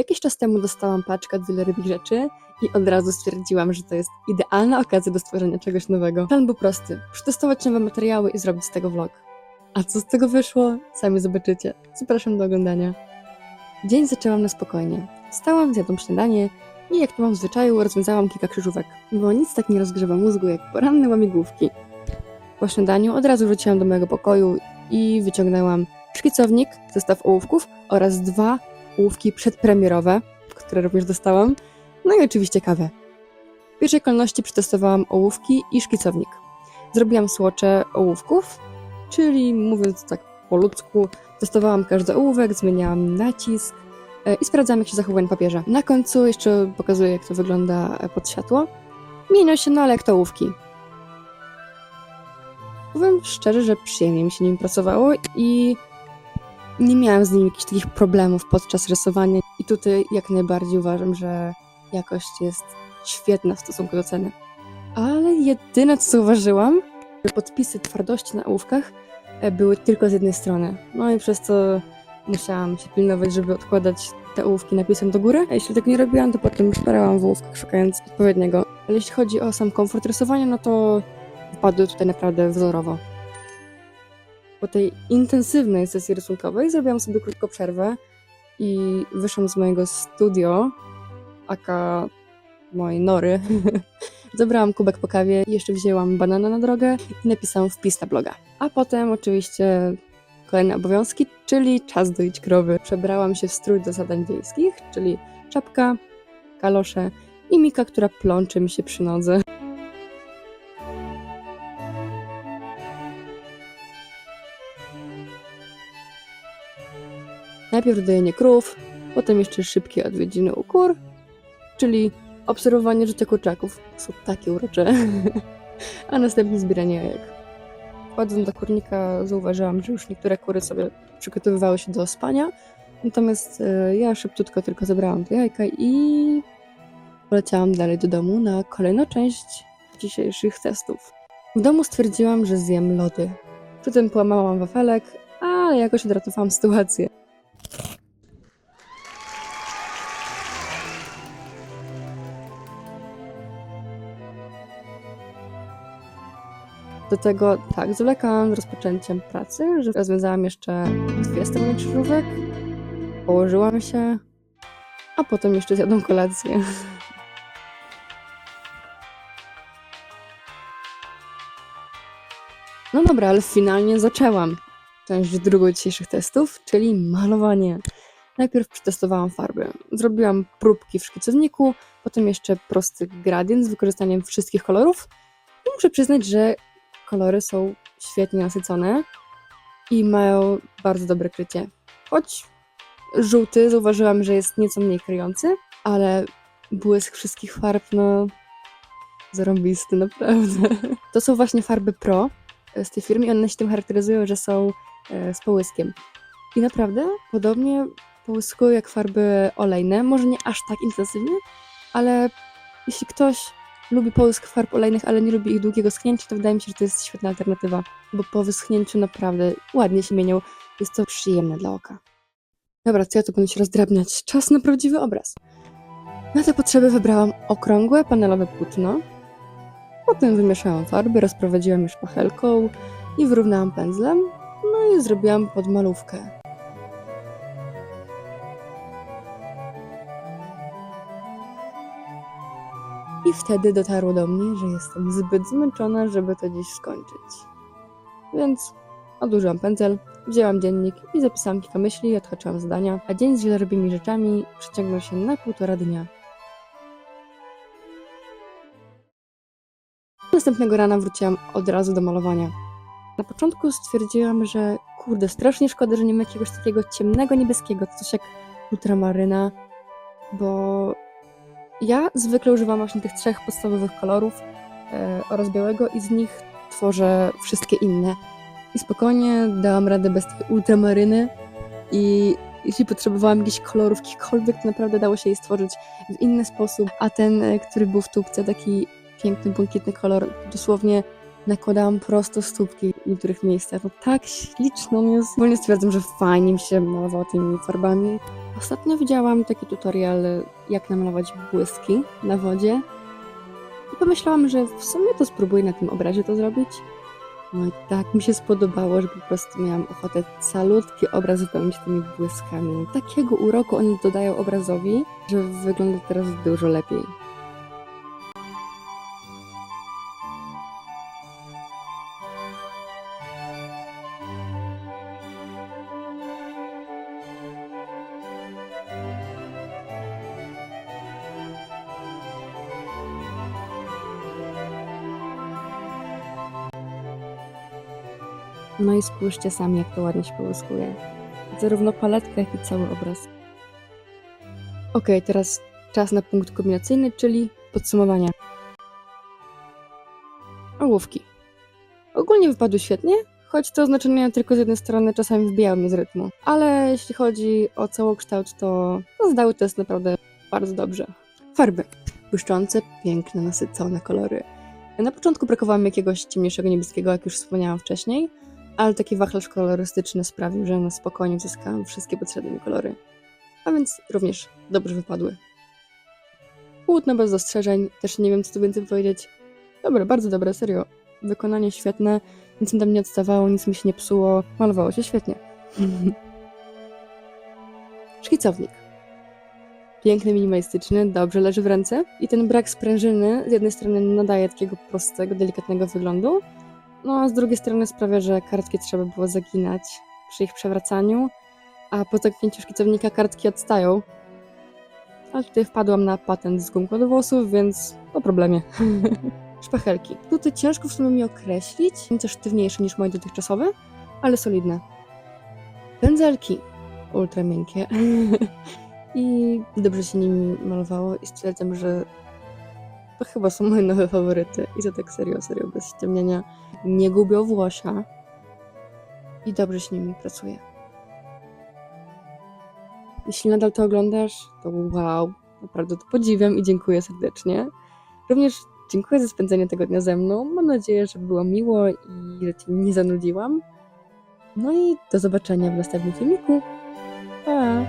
Jakiś czas temu dostałam paczkę od wielorybich rzeczy i od razu stwierdziłam, że to jest idealna okazja do stworzenia czegoś nowego. Plan był prosty: przetestować nowe materiały i zrobić z tego vlog. A co z tego wyszło? Sami zobaczycie. Zapraszam do oglądania. Dzień zaczęłam na spokojnie. Wstałam, zjadłam śniadanie i jak to mam w zwyczaju, rozwiązałam kilka krzyżówek, bo nic tak nie rozgrzewa mózgu jak poranne łamigłówki. Po śniadaniu od razu wróciłam do mojego pokoju i wyciągnęłam szkicownik, zestaw ołówków oraz dwa ołówki przedpremierowe, które również dostałam, no i oczywiście kawę. W pierwszej kolejności przetestowałam ołówki i szkicownik. Zrobiłam słocze ołówków, czyli mówiąc tak po ludzku, testowałam każdy ołówek, zmieniałam nacisk e, i sprawdzałam, jak się zachowuje na papierze. Na końcu jeszcze pokazuję, jak to wygląda e, pod światło. Mienią się, no ale jak to ołówki. Powiem szczerze, że przyjemnie mi się nimi pracowało i nie miałam z nimi jakichś takich problemów podczas rysowania. I tutaj jak najbardziej uważam, że jakość jest świetna w stosunku do ceny. Ale jedyne co zauważyłam, że podpisy twardości na ołówkach e, były tylko z jednej strony. No i przez to musiałam się pilnować, żeby odkładać te ołówki napisem do góry. A jeśli tego nie robiłam, to potem szperałam w ołówkach, szukając odpowiedniego. Ale jeśli chodzi o sam komfort rysowania, no to wpadły tutaj naprawdę wzorowo. Po tej intensywnej sesji rysunkowej zrobiłam sobie krótką przerwę i wyszłam z mojego studio, aka mojej nory. Zabrałam kubek po kawie, jeszcze wzięłam banana na drogę i napisałam wpis na bloga. A potem oczywiście kolejne obowiązki, czyli czas doić krowy. Przebrałam się w strój do zadań wiejskich, czyli czapka, kalosze i Mika, która plącze mi się przy nodze. Najpierw dojenie krów, potem jeszcze szybkie odwiedziny u kur, czyli obserwowanie życia kurczaków. Są takie urocze. A następnie zbieranie jajek. Wchodząc do kurnika zauważyłam, że już niektóre kury sobie przygotowywały się do spania, natomiast e, ja szybciutko tylko zebrałam te jajka i poleciałam dalej do domu na kolejną część dzisiejszych testów. W domu stwierdziłam, że zjem lody. Przy tym połamałam wafelek, ale jakoś odratowałam sytuację. Do tego tak, zwlekałam z rozpoczęciem pracy, że rozwiązałam jeszcze dwie strony krzyżówek, położyłam się, a potem jeszcze zjadłam kolację. No dobra, ale finalnie zaczęłam część drugą dzisiejszych testów, czyli malowanie. Najpierw przetestowałam farby. Zrobiłam próbki w szkicowniku, potem jeszcze prosty gradient z wykorzystaniem wszystkich kolorów. I muszę przyznać, że kolory są świetnie nasycone i mają bardzo dobre krycie. Choć żółty zauważyłam, że jest nieco mniej kryjący, ale błysk wszystkich farb, no zarąbisty, naprawdę. To są właśnie farby Pro e, z tej firmy i one się tym charakteryzują, że są e, z połyskiem. I naprawdę podobnie połyskują jak farby olejne, może nie aż tak intensywnie, ale jeśli ktoś lubi połysk farb olejnych, ale nie lubi ich długiego schnięcia, to wydaje mi się, że to jest świetna alternatywa, bo po wyschnięciu naprawdę ładnie się mienią. Jest to przyjemne dla oka. Dobra, co ja tu będę się rozdrabniać? Czas na prawdziwy obraz. Na te potrzeby wybrałam okrągłe panelowe płótno. Potem wymieszałam farby, rozprowadziłam je szpachelką i wyrównałam pędzlem. No i zrobiłam podmalówkę. I wtedy dotarło do mnie, że jestem zbyt zmęczona, żeby to dziś skończyć. Więc odłożyłam pędzel, wzięłam dziennik i zapisałam kilka myśli i odhaczyłam zadania, a dzień z wielorybimi rzeczami przeciągnął się na półtora dnia. Następnego rana wróciłam od razu do malowania. Na początku stwierdziłam, że kurde, strasznie szkoda, że nie ma jakiegoś takiego ciemnego niebieskiego, coś jak ultramaryna, bo ja zwykle używam właśnie tych trzech podstawowych kolorów e, oraz białego i z nich tworzę wszystkie inne. I spokojnie dałam radę bez tej ultramaryny i jeśli potrzebowałam jakichś kolorów, jakichkolwiek, to naprawdę dało się je stworzyć w inny sposób. A ten, e, który był w tubce, taki piękny, błękitny kolor, dosłownie nakładałam prosto stópki w niektórych miejscach. No tak śliczny on jest. Ogólnie stwierdzam, że fajnie mi się malowało tymi farbami. Ostatnio widziałam taki tutorial, jak namalować błyski na wodzie. I pomyślałam, że w sumie to spróbuję na tym obrazie to zrobić. No i tak mi się spodobało, że po prostu miałam ochotę calutki obraz wypełnić tymi błyskami. Takiego uroku oni dodają obrazowi, że wygląda teraz dużo lepiej. No i spójrzcie sami, jak to ładnie się połyskuje. Zarówno paletka, jak i cały obraz. Ok, teraz czas na punkt kombinacyjny, czyli podsumowanie. Ołówki. Ogólnie wypadły świetnie, choć te oznaczenia tylko z jednej strony czasami wbijały mnie z rytmu. Ale jeśli chodzi o całokształt, to, to zdały test naprawdę bardzo dobrze. Farby. Błyszczące, piękne, nasycone kolory. Na początku brakowało mi jakiegoś ciemniejszego niebieskiego, jak już wspomniałam wcześniej, ale taki wachlarz kolorystyczny sprawił, że na spokojnie uzyskałam wszystkie potrzebne mi kolory. A więc również dobrze wypadły. Płótno bez zastrzeżeń, też nie wiem co tu więcej powiedzieć. Dobre, bardzo dobre, serio. Wykonanie świetne, nic mi tam nie odstawało, nic mi się nie psuło, malowało się świetnie. Szkicownik. Piękny, minimalistyczny, dobrze leży w ręce i ten brak sprężyny z jednej strony nadaje takiego prostego, delikatnego wyglądu, no a z drugiej strony sprawia, że kartki trzeba było zaginać przy ich przewracaniu, a po zamknięciu szkicownika kartki odstają. Ale tutaj wpadłam na patent z gumką do włosów, więc po problemie. Szpachelki. Tutaj ciężko w sumie mi określić, nieco sztywniejsze niż moje dotychczasowe, ale solidne. Pędzelki. Ultra miękkie. I dobrze się nimi malowało i stwierdzam, że to chyba są moje nowe faworyty. I to tak serio, serio, bez ściemniania. Nie gubią włosia. I dobrze się nimi pracuje. Jeśli nadal to oglądasz, to wow, naprawdę to podziwiam i dziękuję serdecznie. Również dziękuję za spędzenie tego dnia ze mną. Mam nadzieję, że było miło i że Cię nie zanudziłam. No i do zobaczenia w następnym filmiku. Pa!